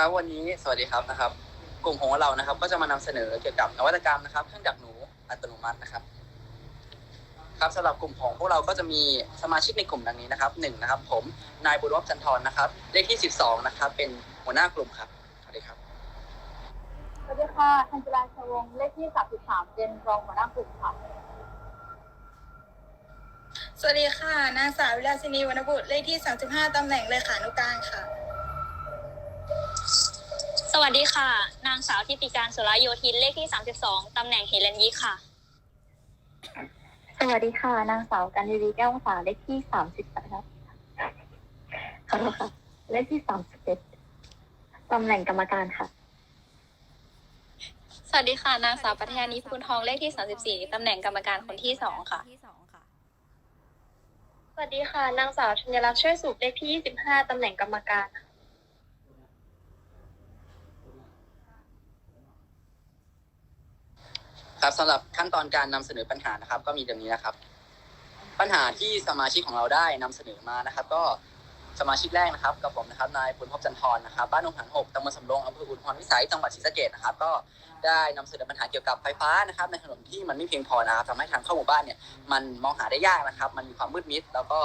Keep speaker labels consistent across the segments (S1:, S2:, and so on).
S1: ครับ วันนี้สวัสดีครับนะครับ กลุ่มของเรานะครับ ก็จะมานำเสนอเกี่ยวกับนวัตกรรมนะครับเครื่องดักหนูอัตโนมัตินะครับ ครับสำหรับกลุ่มของพวกเราก็จะมีสมาชิกในกลุ่มดังนี้นะครับหนึ่งนะครับ ผมนายบุญรบจันทรนะครับ เลขที่สิบสองนะครับ เป็นหัวหน้ากลุ่มครับสวัสดีครับ
S2: สวัสดีค่ะธัญราชวงศ์เลขที่33เป็นรองหัวหน้ากลุ่มค่ะ
S3: สวัสดีค่ะนางสาววิลาสินีวรรณบุตรเลขที่ 35 ตำแหน่งเลขานุการค่ะ
S4: สวัสดีค่ะ นางสาวทิติการสุรโยธินเลขที่ 32 ตำแหน่งเฮเลนยิค่ะ
S2: สวัสดีค่ะ นางสาวกันดีรีแก้วภาษาเลขที่30ครับขอโทษค่ะ เลขที่31ตำแหน่งกรรมการค่ะ
S4: สวัสดีค่ะ นางสาวปัทยานิพุนทองเลขที่ 34 ตำแหน่งกรรมการคนที่2ค่ะ
S5: สวัสดีค่ะ นางสาวธัญลักษณ์ช่วยสุขเลขที่ 25 ตำแหน่งกรรมการค่ะ
S1: ครับสำหรับขั้นตอนการนำเสนอปัญหานะครับ ก็มีดังนี้นะครับ ปัญหาที่สมาชิกของเราได้นำเสนอมานะครับ ก็สมาชิกแรกนะครับกับผมนะครับนายปุณพบจันทรนะครับบ้านหนองหานหกตำบลสำโรงอำเภออุทุมพรวิสัยจังหวัดศรีสะเกษนะครับ ก็ได้นำเสนอปัญหาเกี่ยวกับไฟฟ้านะครับ ในถนนที่มันไม่เพียงพอนะครับทำให้ทางเข้าหมู่บ้านเนี่ยมันมองหาได้ยากนะครับ มันมีความมืดมิด แล้วก็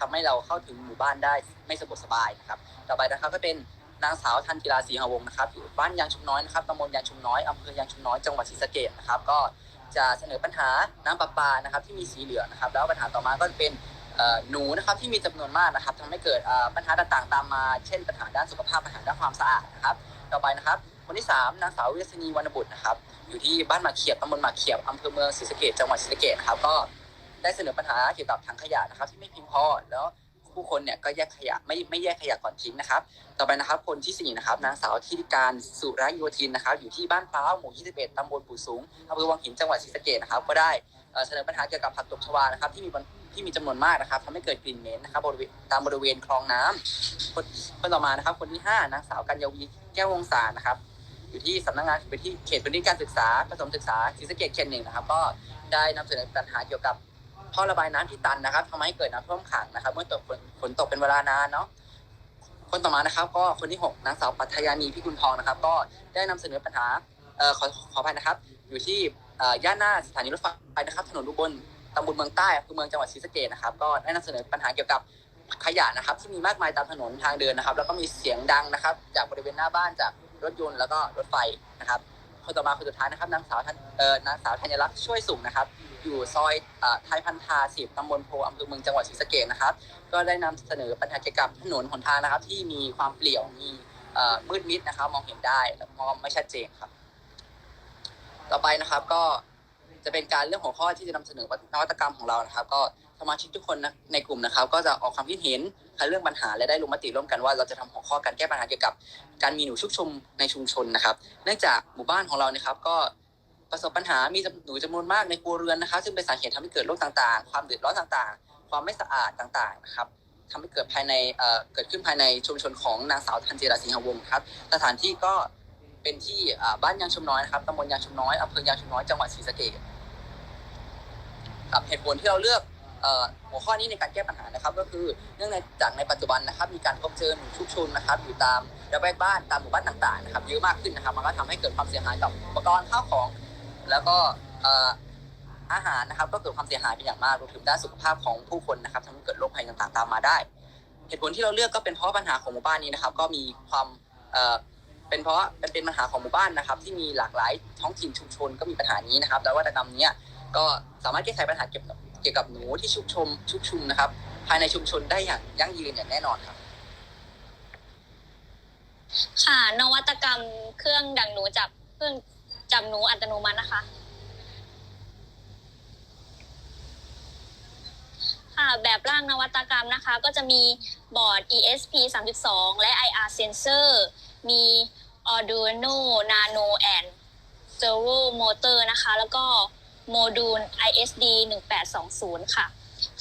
S1: ทำให้เราเข้าถึงหมู่บ้านได้ไม่สะดวกสบายนะครับ ต่อไปนะครับก็เป็น นางสาวทันกีฬาศรีหวงศ์นะครับอยู่บ้านยางชุมน้อยนะครับตำบลยางชุมน้อยอำเภอยางชุมน้อยจังหวัดศรีสะเกษนะครับ ก็จะเสนอปัญหาน้ำประปานะครับ ที่มีสีเหลืองนะครับ แล้วปัญหาต่อมาก็จะเป็นหนูนะครับที่มีจำนวนมากนะครับทำให้เกิดปัญหาต่างๆ ตามมา เช่น ปัญหาด้านสุขภาพปัญหาด้านความสะอาดนะครับ ต่อไปนะครับ คนที่สามนางสาววิศนีวรรณบุตรนะครับ อยู่ที่บ้านหมากเขียบตำบลหมากเขียบอำเภอเมืองศรีสะเกษจังหวัดศรีสะเกษครับก็ได้เสนอปัญหาเกี่ยวกับถังขยะนะครับ ที่ไม่เพียงพอแล้ว ผู้คนเนี่ยก็แยกขยะไม่ไม่แยกขยะก่อนทิ้งนะครับ ต่อไปนะครับคนที่สี่นะครับนางสาวทิติการสุรโยธินนะครับ อยู่ที่บ้านพร้าวหมู่ 21ตำบลปู่สูงอำเภอวังหินจังหวัดศรีสะเกษนะครับ ก็ได้เสนอปัญหาเกี่ยวกับผักตบชวานะครับที่มีที่มีจำนวนมากนะครับทำให้เกิดกลิ่นเหม็นนะครับบริเวณตามบริเวณคลองน้ำคนคนต่อมานะครับ คนที่ห้านางสาวกัญญาวีแก้ววงศานะครับอยู่ที่สำนักงานพื้นที่เขตพื้นที่การศึกษาประถมศึกษาศรีสะเกษเขตหนึ่งนะครับ ก็ได้นำเสนอปัญหาเกี่ยวกับ ท่อระบายน้ำที่ตันนะครับทำให้เกิดน้ำท่วมขังนะครับ เมื่อตกฝนฝนตกเป็นเวลานานเนาะคนต่อมานะครับ ก็คนที่หกนางสาวปัทยานีพิกุลทองนะครับ ก็ได้นำเสนอปัญหาเอ่อขอขออภัยนะครับ อยู่ที่ย่านหน้าสถานีรถไฟนะครับ ถนนอุบลตำบลเมืองใต้อำเภอเมืองจังหวัดศรีสะเกษนะครับ ก็ได้นำเสนอปัญหาเกี่ยวกับขยะนะครับ ที่มีมากมายตามถนนทางเดินนะครับ แล้วก็มีเสียงดังนะครับ จากบริเวณหน้าบ้านจากรถยนต์แล้วก็รถไฟนะครับ คนต่อมาคนสุดท้ายนะครับนางสาวนเอ่อนางสาวธัญลักษณ์ช่วยสุขนะครับ อยู่ซอยไทยพันธาสิบตำบลโพอำเภอเมืองจังหวัดศรีสะเกษนะครับ ก็ได้นำเสนอปัญหาเกี่ยวกับถนนหนทางนะครับ ที่มีความเปลี่ยวมีมืดมิดนะครับ มองเห็นได้แล้วมองไม่ชัดเจนครับ ต่อไปนะครับก็จะเป็นการเรื่องหัวข้อที่จะนำเสนอนวัตกรรมของเรานะครับ ก็ สมาชิกทุกคนนะในกลุ่มนะครับ ก็จะออกความคิดเห็นเรื่องปัญหาและได้ลงมติร่วมกันว่าเราจะทำหัวข้อการแก้ปัญหาเกี่ยวกับ การมีหนูชุกชุมในชุมชนนะครับ เนื่องจากหมู่บ้านของเรานะครับ ก็ประสบปัญหามีหนูจำนวนมากในครัวเรือนนะครับ ซึ่งเป็นสาเหตุทำให้เกิดโรคต่างๆ ความเดือดร้อนต่างๆ ความไม่สะอาดต่างๆนะครับทำให้เกิดภายในเเกิดขึ้นภายในชุมชนของนางสาวทันจิราสิงหวงศ์ครับ สถานที่ก็เป็นที่บ้านยางชุมน้อยนะครับตำบลยางชุมน้อยอำเภอยางชุมน้อยจังหวัดศรีสะเกษครับเหตุผลที่เราเลือก หัวข้อนี้ในการแก้ปัญหานะครับ ก็คือเนื่องในจากในปัจจุบันนะครับ มีการพบเจอหนูชุกชุมนะครับอยู่ตามระแวกบ้านตามหมู่บ้านต่างๆนะครับเยอะมากขึ้นนะครับ มันก็ทำให้เกิดความเสียหายกับอุปกรณ์ข้าวของ แล้วก็อาหารนะครับก็เกิดความเสียหายเป็นอย่างมากรวมถึงด้านสุขภาพของผู้คนนะครับทำให้เกิดโรคภัยต่างๆ ตามมาได้ เหตุผลที่เราเลือกก็เป็นเพราะปัญหาของหมู่บ้านนี้นะครับ ก็มีความเป็นเพราะเป็นเป็นปัญหาของหมู่บ้านนะครับ ที่มีหลากหลายท้องถิ่นชุมชนก็มีปัญหานี้นะครับ แล้ววัตกรรมนี้ก็สามารถแก้ไขปัญหาเกี่ยวกับ กี่ยวกับหนูที่ชุกชมชุกชุมนะครับ ภายในชุมชนได้อย่างยั่งยืนอย่างแน่นอนครับ
S4: ค่ะ นวัตกรรมเครื่องดักหนูจับเครื่องจับหนูอัตโนมัตินะคะ ค่ะแบบร่างนวัตกรรมนะคะ ก็จะมีบอร์ด ESP 32 และ IR sensor มี Arduino Nano and Servo Motor นะคะ แล้วก็ โมดูล ISD 1820 ค่ะ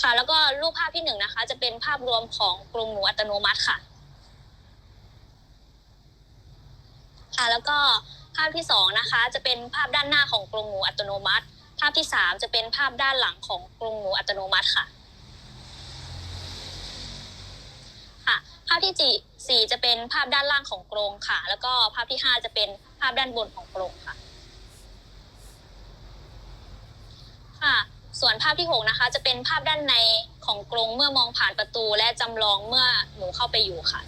S4: ค่ะ แล้วก็รูปภาพที่หนึ่งนะคะ จะเป็นภาพรวมของกรงหนูอัตโนมัติค่ะ ค่ะ แล้วก็ภาพที่สองนะคะ จะเป็นภาพด้านหน้าของกรงหนูอัตโนมัติ ภาพที่สามจะเป็นภาพด้านหลังของกรงหนูอัตโนมัติค่ะค่ะภาพที่สี่จะเป็นภาพด้านล่างของกรงค่ะ แล้วก็ภาพที่ห้าจะเป็นภาพด้านบนของกรงค่ะ ค่ะ ส่วนภาพที่หกนะคะ จะเป็นภาพด้านในของกรงเมื่อมองผ่านประตูและจำลองเมื่อหนูเข้าไปอยู่ค่ะ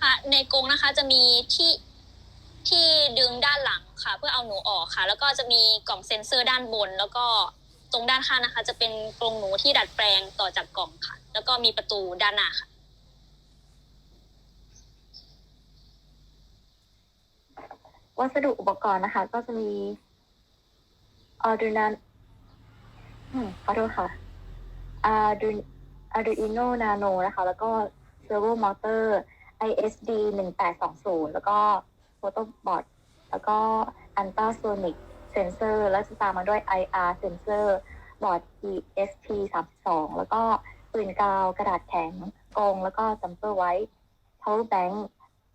S4: ค่ะ ในกรงนะคะจะมีที่ที่ดึงด้านหลังค่ะ เพื่อเอาหนูออกค่ะ แล้วก็จะมีกล่องเซ็นเซอร์ด้านบน แล้วก็ตรงด้านข้างนะคะ จะเป็นกรงหนูที่ดัดแปลงต่อจากกล่องค่ะ แล้วก็มีประตูด้านหน้าค่ะ
S2: วัสดุอุปกรณ์นะคะ ก็จะมี Arduino ขอโทษค่ะ Arduino Arduino Nano นะคะ แล้วก็ Servo Motor ISD 1820 แล้วก็ Photobot แล้วก็ Ultrasonic Sensor แล้วจะตามมาด้วย IR Sensor บอร์ด ESP 32แล้วก็ปืนกาวกระดาษแข็งกรงแล้วก็จัมเปอร์ไว้ power bank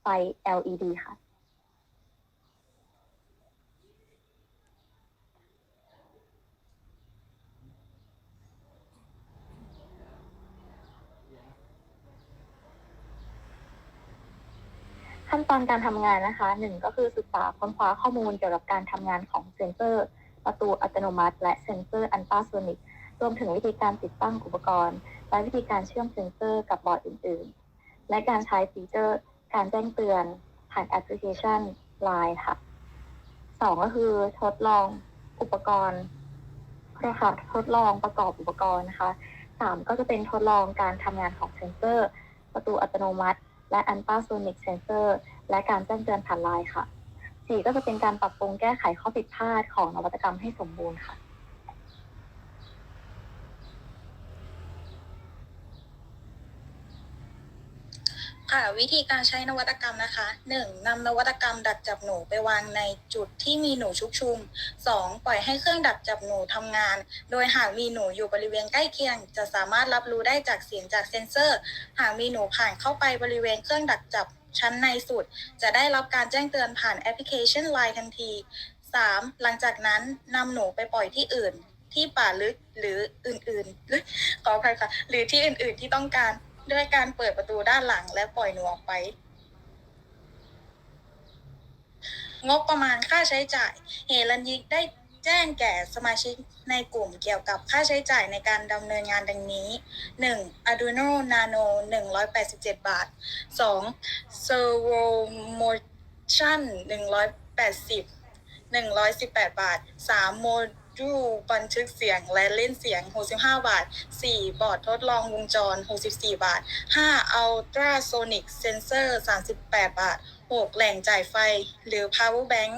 S2: ไฟ LED ค่ะ ขั้นตอนการทำงานนะคะหนึ่งก็คือศึกษาค้นคว้าข้อมูลเกี่ยวกับการทำงานของเซ็นเซอร์ ประตูอัตโนมัติ และเซ็นเซอร์อันตราโซนิกรวมถึงวิธีการติดตั้งอุปกรณ์ และวิธีการเชื่อมเซ็นเซอร์กับบอร์ดอื่น ๆ และการใช้ฟีเจอร์ การแจ้งเตือน ผ่านแอปพลิเคชัน Line ค่ะสองก็คือทดลองอุปกรณ์นะคะทดลองประกอบอุปกรณ์นะคะสามก็จะเป็นทดลองการทำงานของเซ็นเซอร์ ประตูอัตโนมัติ และอันตราโซนิกเซนเซอร์และการแจ้งเตือนผ่านไลน์ค่ะสี่ก็จะเป็นการปรับปรุงแก้ไขข้อผิดพลาดของนวัตกรรมให้สมบูรณ์ค่ะ
S3: ค่ะวิธีการใช้นวัตกรรมนะคะ 1. นำนวัตกรรมดักจับหนูไปวางในจุดที่มีหนูชุกชุม 2. ปล่อยให้เครื่องดักจับหนูทำงาน โดยหากมีหนูอยู่บริเวณใกล้เคียง จะสามารถรับรู้ได้จากเสียงจากเซ็นเซอร์ หากมีหนูผ่านเข้าไปบริเวณเครื่องดักจับชั้นในสุด จะได้รับการแจ้งเตือนผ่านแอปพลิเคชัน Line ทันที 3. หลังจากนั้นนำหนูไปปล่อยที่อื่น ที่ป่าลึกหรืออื่นๆขออภัยค่ะหรือที่อื่นๆที่ต้องการ ด้วยการเปิดประตูด้านหลังและปล่อยหนูออกไป งบประมาณค่าใช้จ่าย เฮลันยิกได้แจ้งแก่สมาชิกในกลุ่มเกี่ยวกับค่าใช้จ่ายในการดำเนินงานดังนี้ 1. Arduino Nano 187 บาท 2. Servo Motion 180 118 บาท 3. โมดูบันทึกเสียงและเล่นเสียง 65 บาท 4. บอร์ดทดลองวงจร 64 บาท 5. Ultrasonic Sensor 38 บาท 6. แหล่งจ่ายไฟ หรือ Power Bank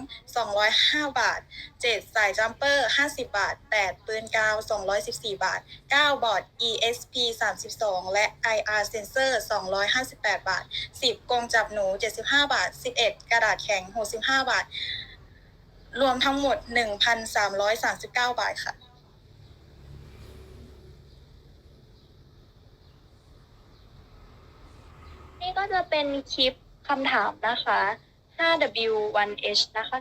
S3: 205 บาท 7. สายจัมเปอร์ 50 บาท 8. ปืนกาว 214 บาท 9. บอร์ด ESP 32 และ IR Sensor 258 บาท 10. กงจับหนู 75 บาท 11. กระดาษแข็ง 65 บาท รวมทั้งหมด 1,339 บาทค่ะ
S5: นี่ก็จะเป็นคลิปคำถามนะคะ 5W1H นะคะ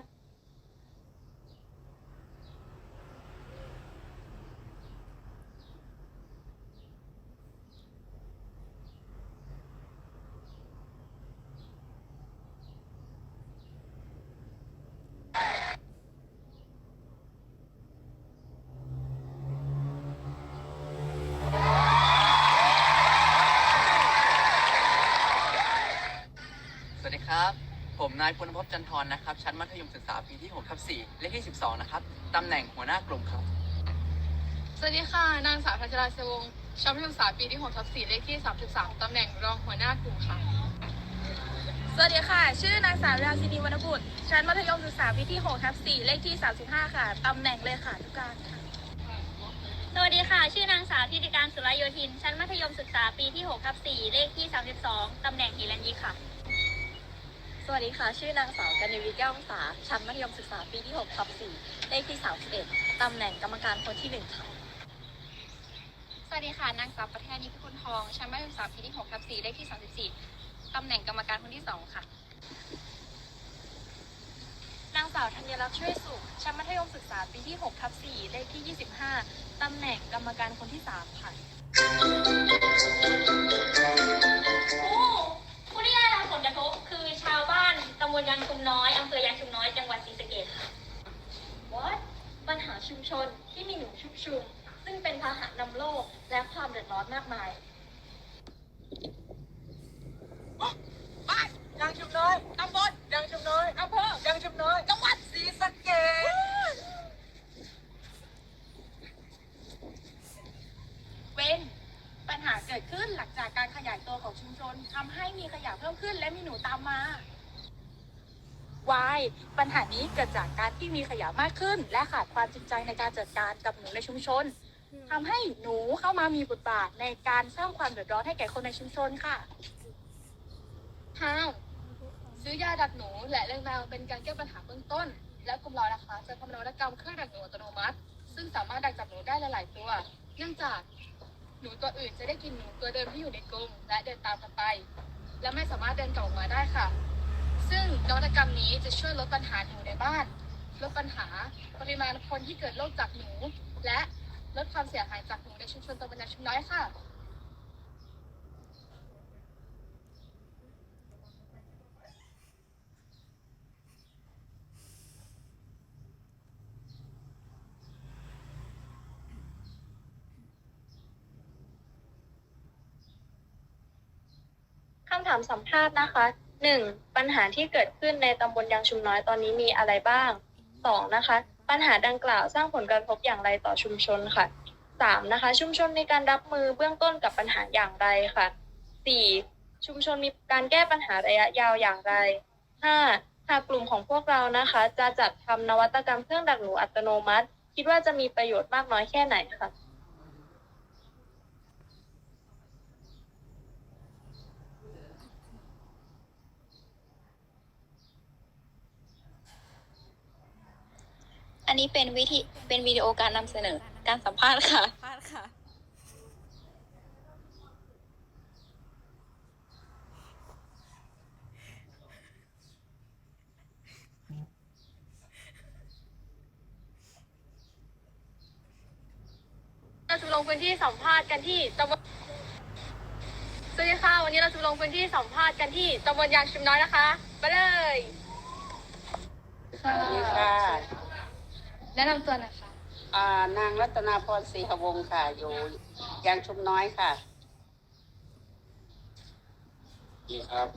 S1: สวัสดีครับ ผม นายพลภพจันทร์นะครับ ชั้นมัธยมศึกษาปีที่6ทับ4เลขที่ 12 นะครับ ตำแหน่งหัวหน้ากลุ่มครับ
S6: สวัสดีค่ะ นางสาวพัชราเสวงศ์ชั้นมัธยมศึกษาปีที่6ทับ4เลขที่ 33 ตำแหน่งรองหัวหน้ากลุ่มค่ะ
S3: สวัสดีค่ะ ชื่อนางสาวราชินีวรรณบุตร ชั้นมัธยมศึกษาปีที่6ทับ4เลขที่ 35 ค่ะ ตำแหน่งเลขานุการค่ะ
S4: สวัสดีค่ะ ชื่อนางสาวธิติการสุรโยธิน ชั้นมัธยมศึกษาปีที่6ทับ4เลขที่ 32 ตำแหน่งหิรัญยิกค่ะ
S5: สวัสดีค่ะ ชื่อนางสาวกัญญวีแก้วองศาชั้นมัธยมศึกษาปีที่6ทับ4เลขที่31ตำแหน่งกรรมการคนที่1ค่ะ
S6: สวัสดีค่ะ นางสาวประเทศนิพิคุณทอง ชั้นมัธยมศึกษาปีที่6ทับ4เลขที่ 34ตำแหน่งกรรมการคนที่ 2 ค่ะ
S5: นางสาวธัญรักษ์ช่วยสุข ชั้นมัธยมศึกษาปีที่6ทับ4เลขที่ 25ตำแหน่งกรรมการคนที่ 3 ค่ะำ
S4: บลยางชุมน้อยอำเภอยางชุมน้อย จังหวัดศรีสะเกษค่ะ
S5: What ปัญหาชุมชนที่มีหนูชุกชุม ซึ่งเป็นพาหะนำโรคและความเดือดร้อนมากมาย
S7: ยังชุมน้อยตำบลยังชุมน้อยอำเภอยังชุมน้อยจังหวัดศรีสะเกษ
S3: เว้นปัญหาเกิดขึ้นหลังจากการขยายตัวของชุมชนทำให้มีขยะเพิ่มขึ้นและมีหนูตามมา Y ปัญหานี้เกิดจากการที่มีขยะมากขึ้น และขาดความจริงใจในการจัดการกับหนูในชุมชนทำให้หนูเข้ามามีบทบาทในการสร้างความเดือดร้อนให้แก่คนในชุมชนค่ะ
S6: ห้ามซื้อยาดักหนูและเรื่องราวเป็นการแก้ปัญหาเบื้องต้น และกลุ่มเรานะคะจะทำนวัตกรรมเครื่องดักหนูอัตโนมัติ ซึ่งสามารถดักจับหนูได้หลาย ๆ ตัว เนื่องจากหนูตัวอื่นจะได้กินหนูตัวเดิมที่อยู่ในกรงและเดินตามกันไป และไม่สามารถเดินกลับออกมาได้ค่ะ ซึ่งนวัตกรรมนี้จะช่วยลดปัญหาหนูในบ้าน ลดปัญหาปริมาณคนที่เกิดโรคจากหนู และลดความเสียหายจากหนูในชุมชนตำบลนาชุมน้อยค่ะ
S5: คำถามสัมภาษณ์นะคะ 1. ปัญหาที่เกิดขึ้นในตำบลยางชุมน้อยตอนนี้มีอะไรบ้าง 2. นะคะปัญหาดังกล่าวสร้างผลกระทบอย่างไรต่อชุมชนค่ะ 3. นะคะชุมชนมีการรับมือเบื้องต้นกับปัญหาอย่างไรค่ะ 4. ชุมชนมีการแก้ปัญหาระยะยาวอย่างไร 5. หากกลุ่มของพวกเรานะคะ จะจัดทำนวัตกรรมเครื่องดักหนูอัตโนมัติ คิดว่าจะมีประโยชน์มากน้อยแค่ไหนค่ะ
S8: อันนี้เป็นวิธีเป็นวิดีโอการนำเสนอการสัมภาษณ์ค่ะ
S6: เราจะลงพื้นที่สัมภาษณ์กันที่ตำบลสวัสดีค่ะ วันนี้เราจะลงพื้นที่สัมภาษณ์กันที่ตำบลยางชุมน้อยนะคะ ไปเลย
S7: สวัสดีค่ะ
S6: แนะนำตัวหน่อยค่ะ
S7: อ่านางรัตนาพรศรีหวงศ์ค่ะ อยู่ยางชุมน้อยค่ะ
S9: ดีครับ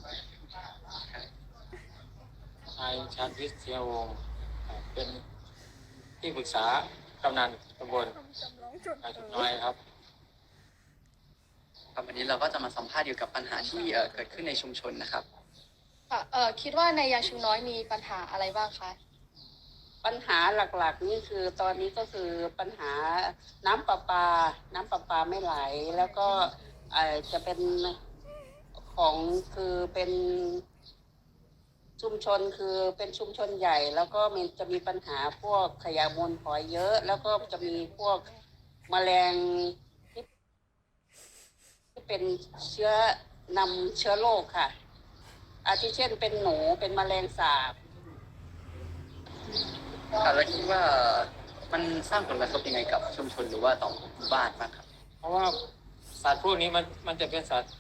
S9: นายชาญวิทย์เสียวงศ์เป็นที่ปรึกษากำนันตำบลอาจุน้อยครับ
S1: ครับวันนี้เราก็จะมาสัมภาษณ์เกี่ยวกับปัญหาที่เอ่อเกิดขึ้นในชุมชนนะครับ
S6: ค่ะเอ่อคิดว่าในยางชุมน้อยมีปัญหาอะไรบ้างคะ
S7: ปัญหาหลักๆนี่คือตอนนี้ก็คือปัญหาน้ำประปา น้ำประปาไม่ไหล แล้วก็จะเป็นของคือเป็นชุมชนคือเป็นชุมชนใหญ่ แล้วก็มันจะมีปัญหาพวกขยะมูลฝอยเยอะ แล้วก็จะมีพวกแมลงที่ที่เป็นเชื้อนำเชื้อโรคค่ะ อาทิเช่นเป็นหนูเป็นแมลงสาบ
S1: ครับแล้วคิดว่ามันสร้างผลกระทบยังไงกับชุมชนหรือว่าต่อหมู่บ้านบ้างครับ
S9: เพราะว่าสัตว์พวกนี้มันมันจะเป็นสัตว์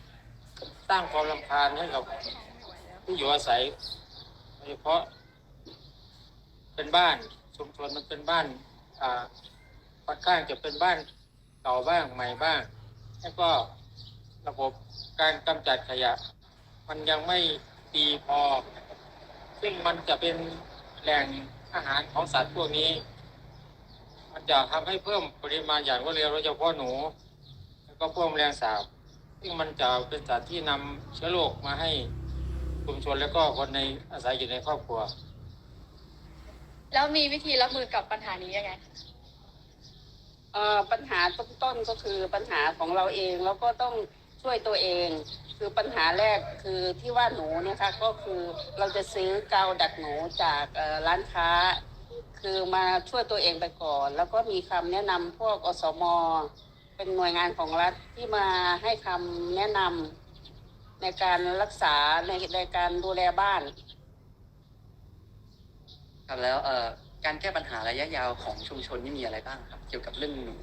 S9: สร้างความรำคาญให้กับผู้อยู่อาศัยโดยเฉพาะ เป็นบ้านชุมชนมันเป็นบ้าน อ่าค่อนข้างจะเป็นบ้านเก่าบ้างใหม่บ้าง แล้วก็ระบบการกำจัดขยะ มันยังไม่ดีพอ ซึ่งมันจะเป็นแหล่ง อาหารของสัตว์พวกนี้ มันจะทำให้เพิ่มปริมาณอย่างรวดเร็วโดยเฉพาะหนู แล้วก็พวกแมลงสาบ ซึ่งมันจะเป็นสัตว์ที่นำเชื้อโรคมาให้ชุมชนแล้วก็คนในอาศัยอยู่ในครอบครัว
S6: แล้วมีวิธีรับมือกับปัญหานี้ยังไง
S7: เอ่อปัญหาต้นๆก็คือปัญหาของเราเองแล้วก็ต้องช่วยตัวเอง คือปัญหาแรกคือที่ว่าหนูเนี่ยค่ะก็คือเราจะซื้อกาวดักหนูจากเอ่อร้านค้า คือมาช่วยตัวเองไปก่อน แล้วก็มีคำแนะนำพวกอสมเป็นหน่วยงานของรัฐที่มาให้คำแนะนำในการรักษาในในการดูแลบ้าน
S10: ครับแล้วเอ่อการแก้ปัญหาระยะยาวของชุมชนนี่มีอะไรบ้างครับ เกี่ยวกับเรื่องหนู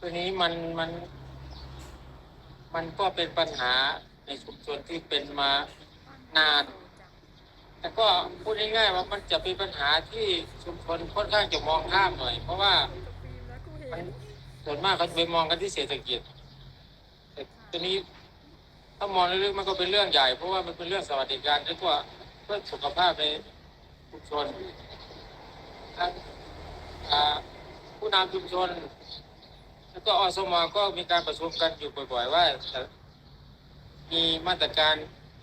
S9: ตัวนี้มันมัน มันก็เป็นปัญหาในชุมชนที่เป็นมานาน แต่ก็พูดง่ายๆว่ามันจะเป็นปัญหาที่ชุมชนค่อนข้างจะมองข้ามหน่อย เพราะว่ามันส่วนมากเขาจะไปมองกันที่เศรษฐกิจแต่ตัวนี้ถ้ามองลึกๆมันก็เป็นเรื่องใหญ่ เพราะว่ามันเป็นเรื่องสวัสดิการและก็เพื่อสุขภาพในชุมชนผู้นำชุมชน แล้วก็อสมก็มีการประชุมกันอยู่บ่อยๆว่าจะมีมาตรการ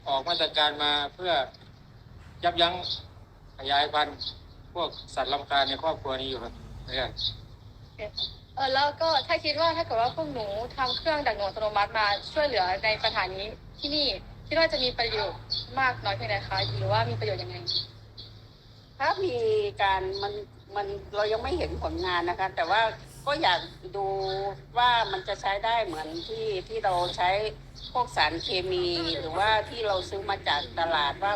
S9: ออกมาตรการมาเพื่อยับยั้งขยายพันธุ์พวกสัตว์ลำคาญในครอบครัวนี้อยู่ครับเนี่ย
S6: เออแล้วก็ถ้าคิดว่าถ้าเกิดว่าพวกหนูทำเครื่องดักหนูอัตโนมัติมาช่วยเหลือในปัญหานี้ที่นี่คิดว่าจะมีประโยชน์มากน้อยเพียงใดคะหรือว่ามีประโยชน์ยังไง
S7: ถ้ามีการมันมันเรายังไม่เห็นผลงานนะคะ แต่ว่า ก็อยากดูว่ามันจะใช้ได้เหมือนที่ที่เราใช้พวกสารเคมี หรือว่าที่เราซื้อมาจากตลาดว่า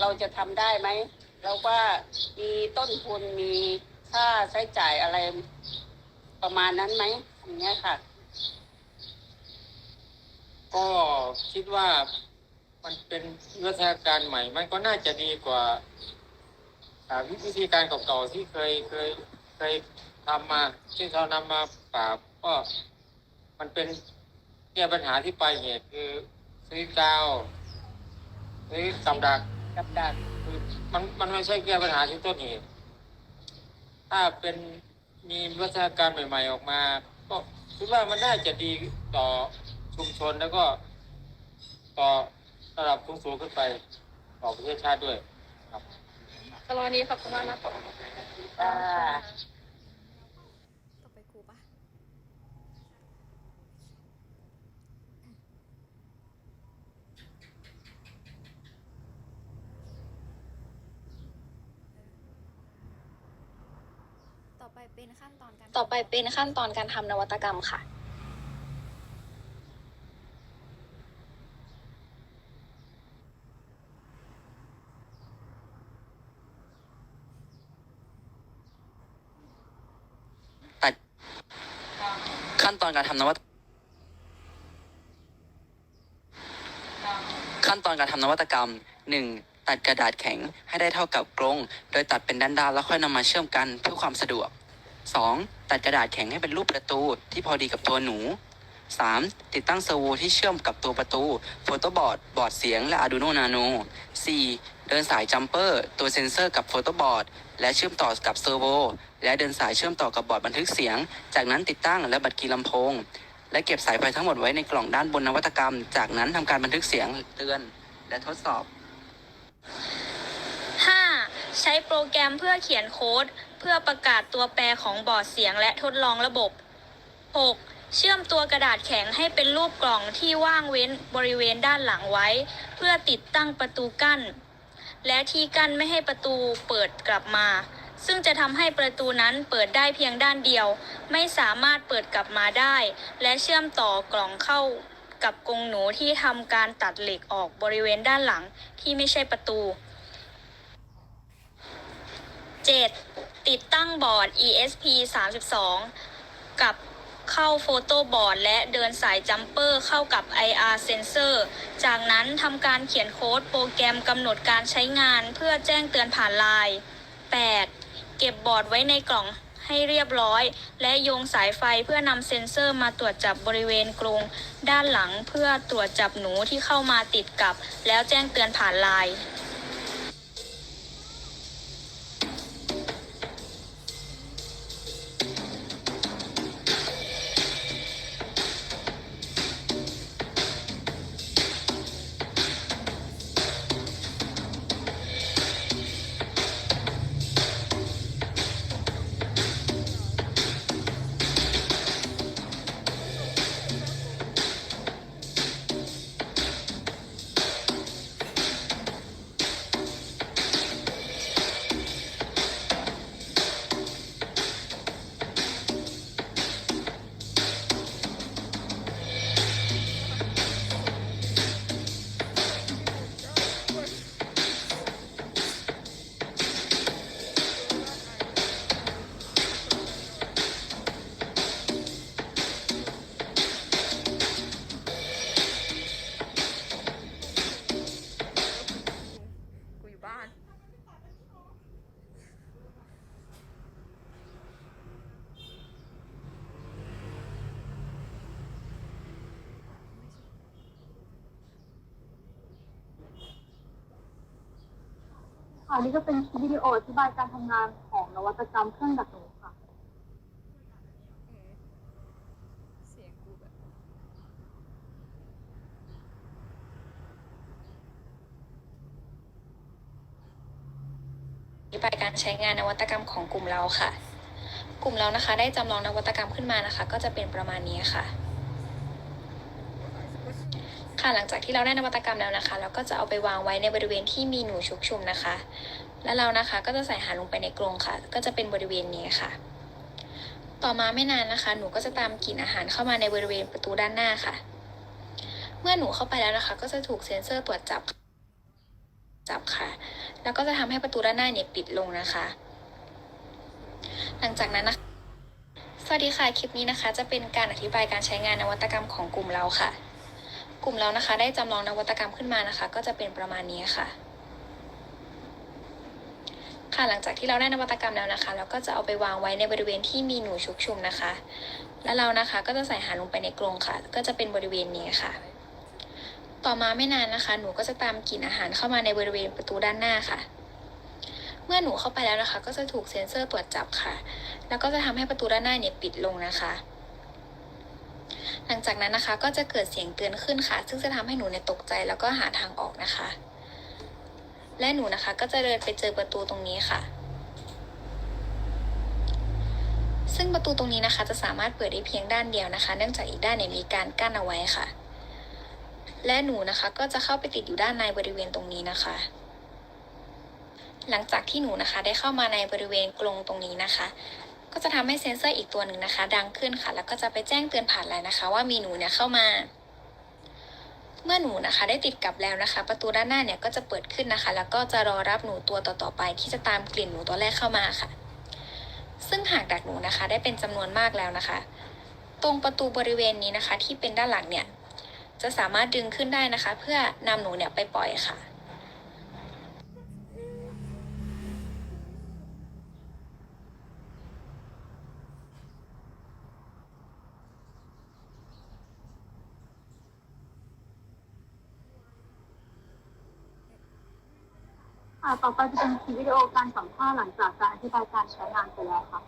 S7: เราจะทำได้ไหม แล้วว่ามีต้นทุนมีค่าใช้จ่ายอะไรประมาณนั้นไหมอย่างเงี้ยค่ะ
S9: ก็คิดว่ามันเป็นวิทยาการใหม่ มันก็น่าจะดีกว่าวิธีการเก่าๆที่เคยเคยเคย ทำมาที่เรานำมาปราบก็มันเป็นแก้ปัญหาที่ปลายเหตุคือซื้อกาวซื้อกับดัก
S7: กับดัก
S9: คือมันมันไม่ใช่แก้ปัญหาที่ต้นเหตุ ถ้าเป็นมีวัฒนการใหม่ ๆ ออกมา ก็คิดว่ามันน่าจะดีต่อชุมชนแล้วก็ ต่อระดับสูงๆขึ้นไป ต่อประเทศชาติด้วย ครับ
S6: สำหรับวันนี้ขอบคุณมากนะคะ
S7: อ่า
S8: ต่อไปครูปะ ต่อ ไปเป็นขั้นตอนการต่อไปเป็นขั้นตอนการทำนวัตกรรมค่ะ
S10: ตัดขั้นตอนการทำนวัตขั้นตอนการทำนวัตกรรม 1. ตัดกระดาษแข็งให้ได้เท่ากับกรงโดยตัดเป็นด้านๆแล้วค่อยนำมาเชื่อมกันเพื่อความสะดวก 2. ตัดกระดาษแข็งให้เป็นรูปประตูที่พอดีกับตัวหนู 3. ติดตั้งเซอร์โวที่เชื่อมกับตัวประตู โฟโต้บอร์ด บอร์ดเสียง และ Arduino Nano 4. เดินสายจัมเปอร์ ตัวเซนเซอร์กับโฟโต้บอร์ด และเชื่อมต่อกับเซอร์โว และเดินสายเชื่อมต่อกับบอร์ดบันทึกเสียง จากนั้นติดตั้งและบัดกีลำโพง และเก็บสายไฟทั้งหมดไว้ในกล่องด้านบนนวัตกรรม จากนั้นทำการบันทึกเสียงเตือน และทดสอบ
S11: 5. ใช้โปรแกรมเพื่อเขียนโค้ด พื่อประกาศตัวแปรของบอร์ดเสียงและทดลองระบบ 6. เชื่อมตัวกระดาษแข็งให้เป็นรูปกล่องที่ว่างเว้นบริเวณด้านหลังไว้ เพื่อติดตั้งประตูกั้น และที่กั้นไม่ให้ประตูเปิดกลับมา ซึ่งจะทำให้ประตูนั้นเปิดได้เพียงด้านเดียว ไม่สามารถเปิดกลับมาได้ และเชื่อมต่อกล่องเข้ากับกรงหนูที่ทำการตัดเหล็กออกบริเวณด้านหลังที่ไม่ใช่ประตู 7. ติดตั้งบอร์ด ESP 32 กับเข้าโฟโต้บอร์ดและเดินสายจัมเปอร์เข้ากับ IR เซนเซอร์จากนั้นทำการเขียนโค้ดโปรแกรมกำหนดการใช้งานเพื่อแจ้งเตือนผ่านไลน์ 8. เก็บบอร์ดไว้ในกล่องให้เรียบร้อย และโยงสายไฟเพื่อนำเซ็นเซอร์มาตรวจจับบริเวณกรงด้านหลังเพื่อตรวจจับหนูที่เข้ามาติดกับ แล้วแจ้งเตือนผ่านไลน์
S12: ค่ะนี่ก็เป็นวิดีโออธิบายการทำงานของนวัตกรรมเครื่องดักหนูค่ะ
S13: อธิบายการใช้งานนวัตกรรมของกลุ่มเราค่ะ กลุ่มเรานะคะ ได้จำลองนวัตกรรมขึ้นมานะคะ ก็จะเป็นประมาณนี้ค่ะ ค่ะ หลังจากที่เราได้นวัตกรรมแล้วนะคะ เราก็จะเอาไปวางไว้ในบริเวณที่มีหนูชุกชุมนะคะ แล้วเรานะคะก็จะใส่อาหารลงไปในกรงค่ะ ก็จะเป็นบริเวณนี้ค่ะ ต่อมาไม่นานนะคะ หนูก็จะตามกลิ่นอาหารเข้ามาในบริเวณประตูด้านหน้าค่ะ เมื่อหนูเข้าไปแล้วนะคะ ก็จะถูกเซ็นเซอร์ตรวจจับจับค่ะ แล้วก็จะทำให้ประตูด้านหน้าเนี่ยปิดลงนะคะ หลังจากนั้นนะคะ สวัสดีค่ะ คลิปนี้นะคะ จะเป็นการอธิบายการใช้งานนวัตกรรมของกลุ่มเราค่ะ กลุ่มเรานะคะ ได้จำลองนวัตกรรมขึ้นมานะคะ ก็จะเป็นประมาณนี้ค่ะ ค่ะหลังจากที่เราได้นวัตกรรมแล้วนะคะ เราก็จะเอาไปวางไว้ในบริเวณที่มีหนูชุกชุมนะคะ แล้วเรานะคะก็จะใส่อาหารลงไปในกรงค่ะ ก็จะเป็นบริเวณนี้ค่ะ ต่อมาไม่นานนะคะ หนูก็จะตามกลิ่นอาหารเข้ามาในบริเวณประตูด้านหน้าค่ะเมื่อหนูเข้าไปแล้วนะคะ ก็จะถูกเซ็นเซอร์ตรวจจับค่ะ แล้วก็จะทำให้ประตูด้านหน้าเนี่ยปิดลงนะคะ หลังจากนั้นนะคะ ก็จะเกิดเสียงเตือนขึ้นค่ะ ซึ่งจะทำให้หนูเนี่ยตกใจแล้วก็หาทางออกนะคะ และหนูนะคะก็จะเดินไปเจอประตูตรงนี้ค่ะ ซึ่งประตูตรงนี้นะคะ จะสามารถเปิดได้เพียงด้านเดียวนะคะ เนื่องจากอีกด้านเนี่ยมีการกั้นเอาไว้ค่ะ และหนูนะคะก็จะเข้าไปติดอยู่ด้านในบริเวณตรงนี้นะคะ หลังจากที่หนูนะคะได้เข้ามาในบริเวณกรงตรงนี้นะคะ ก็จะทำให้เซ็นเซอร์อีกตัวหนึ่งนะคะ ดังขึ้นค่ะ แล้วก็จะไปแจ้งเตือนผ่านไลน์นะคะ ว่ามีหนูเนี่ยเข้ามา เมื่อหนูนะคะ ได้ติดกับแล้วนะคะ ประตูด้านหน้าเนี่ยก็จะเปิดขึ้นนะคะ แล้วก็จะรอรับหนูตัวต่อๆไป ที่จะตามกลิ่นหนูตัวแรกเข้ามาค่ะ ซึ่งหากดักหนูนะคะ ได้เป็นจำนวนมากแล้วนะคะ ตรงประตูบริเวณนี้นะคะ ที่เป็นด้านหลังเนี่ยจะสามารถดึงขึ้นได้นะคะ เพื่อนำหนูเนี่ยไปปล่อยค่ะ
S12: ค่ะ ต่อไปจะเป็นคลิปวิดีโอการสัมภาษณ์หลังจากการอธิบายการใช้งานไปแล้วค่ะ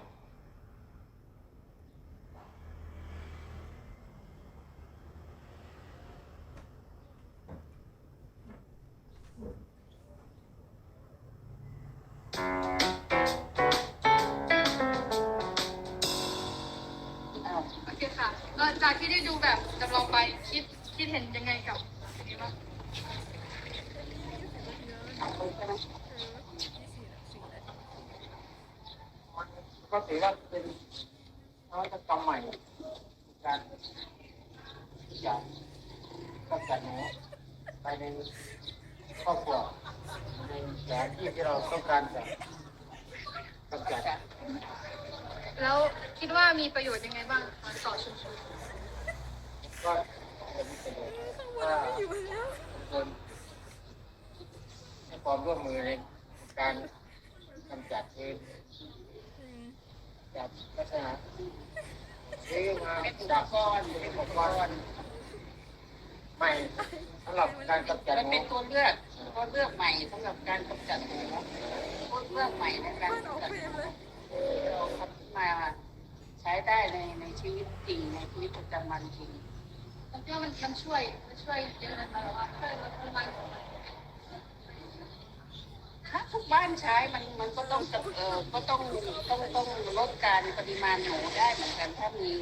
S9: ในแผนที่ที่เราต้องการจะกำจัด
S6: แล้วคิดว่ามีประโยชน์ยังไงบ้างคะต่อชุมชน
S9: ก็เป็นประโยชน์ถ้าคนให้ความร่วมมือในการกำจัดคือจับลักษณะซื้อมา
S7: เป็นอุปกรณ์
S9: เป็นอุปกรณ์ใหม่สำหรับการกำจัด
S7: มัน
S9: หนู
S7: เป็นตัวเลือก ตัวเลือกใหม่สำหรับการกำจัดหนูตัวเลือกใหม่ในการกำจัดหนูเราคัดมาใช้ได้ในในชีวิตจริงในชีวิตประจำวันจริง
S6: มคิดว่ามันมันช่วยมันช่วยเยอะนะคะแบบว่าช่วยลดปริมาณของมัน
S7: ถ้าทุกบ้านใช้มันมันก็ต้องเออก็ต้องต้องต้องลดการปริมาณหนูได้เหมือนกันถ้ามี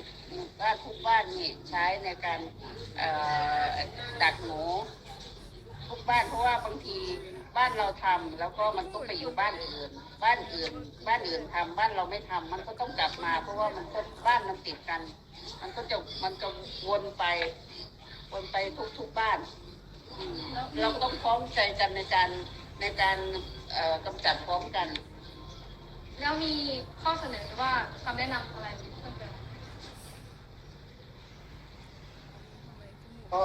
S7: บ้านทุกบ้านนี่ใช้ในการเอ่อดักหนู ทุกบ้านเพราะว่าบางทีบ้านเราทำแล้วก็มันต้องไปอยู่บ้านอื่น บ้านอื่น บ้านอื่นทำบ้านเราไม่ทำมันก็ต้องกลับมา เพราะว่ามันก็บ้านมันติดกัน มันก็จะมันก็วนไปวนไปทุกทุกๆบ้านอืมเราต้องพร้อมใจกันในการในการเอ่อกำจัดพร้อมกัน
S6: แล้วมีข้อเสนอหรือว่าคำแนะนำอะไรเพิ่มเติม
S9: ก็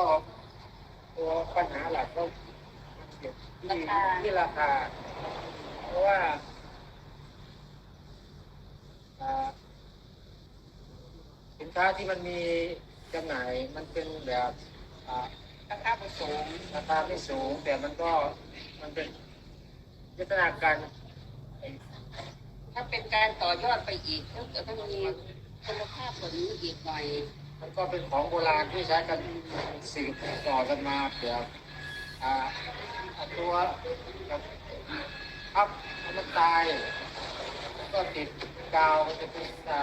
S9: ตัวปัญหาหลักก็เกี่ยวที่ที่ราคา เพราะว่าสินค้าที่มันมีจำหน่ายมันเป็นแบบ
S7: ราคาไม่สูง
S9: ราคาไม่สูง แต่มันก็มันเป็น
S14: พัฒนาการ
S7: ถ้าเป็นการต่อยอดไปอีกก็จะต้องมีคุณภาพกว่านี้อีกหน่อย
S14: มันก็เป็นของโบราณที่ใช้กันสืบต่อกันมาเกี่ยวอ่าตัวกับพับมันตายแล้วก็ติดกาวมันจะเป็นอ่า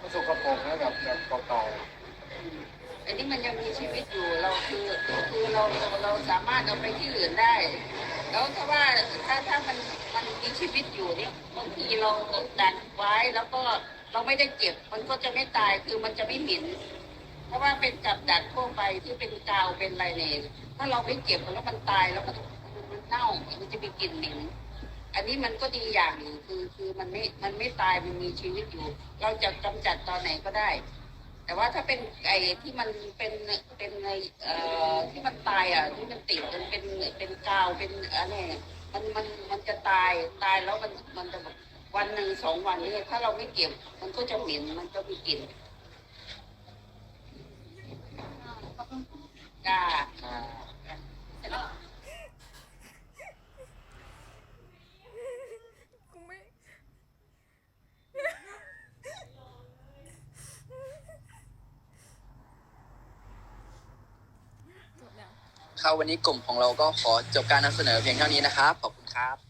S14: มันสกปรกนะแบบแบบเก่าๆ
S7: อันนี้มันยังมีชีวิตอยู่เราคือคือเราเราสามารถเอาไปที่อื่นได้ แล้วถ้าว่าถ้าถ้ามันมันมีชีวิตอยู่เนี่ยบางทีเราดันไว้แล้วก็เราไม่ได้เก็บมันก็จะไม่ตายคือมันจะไม่หม็น เพราะว่าเป็นกับดักทั่วไปที่เป็นกาวเป็นอะไรเนี่ยถ้าเราไม่เก็บแล้วมันตายแล้วมันมันเน่ามันจะมีกลิ่นเหม็นอันนี้มันก็ดีอย่างหนึ่งคือคือมันไม่มันไม่ตายมันมีชีวิตอยู่ เราจะกำจัดตอนไหนก็ได้ แต่ว่าถ้าเป็นไอ้ที่มันเป็นเป็นไอ้เอ่อที่มันตายอะที่มันติดมันเป็นเป็นกาวเป็นอะไรมันมันมันจะตายตายแล้วมันมันจะวันหนึ่งสองวันนี้ถ้าเราไม่เก็บ มันก็จะเหม็นมันก็มีกลิ่น จ้า
S1: ครับวันนี้กลุ่มของเราก็ขอจบการนำเสนอเพียงเท่านี้นะครับ ขอบคุณครับ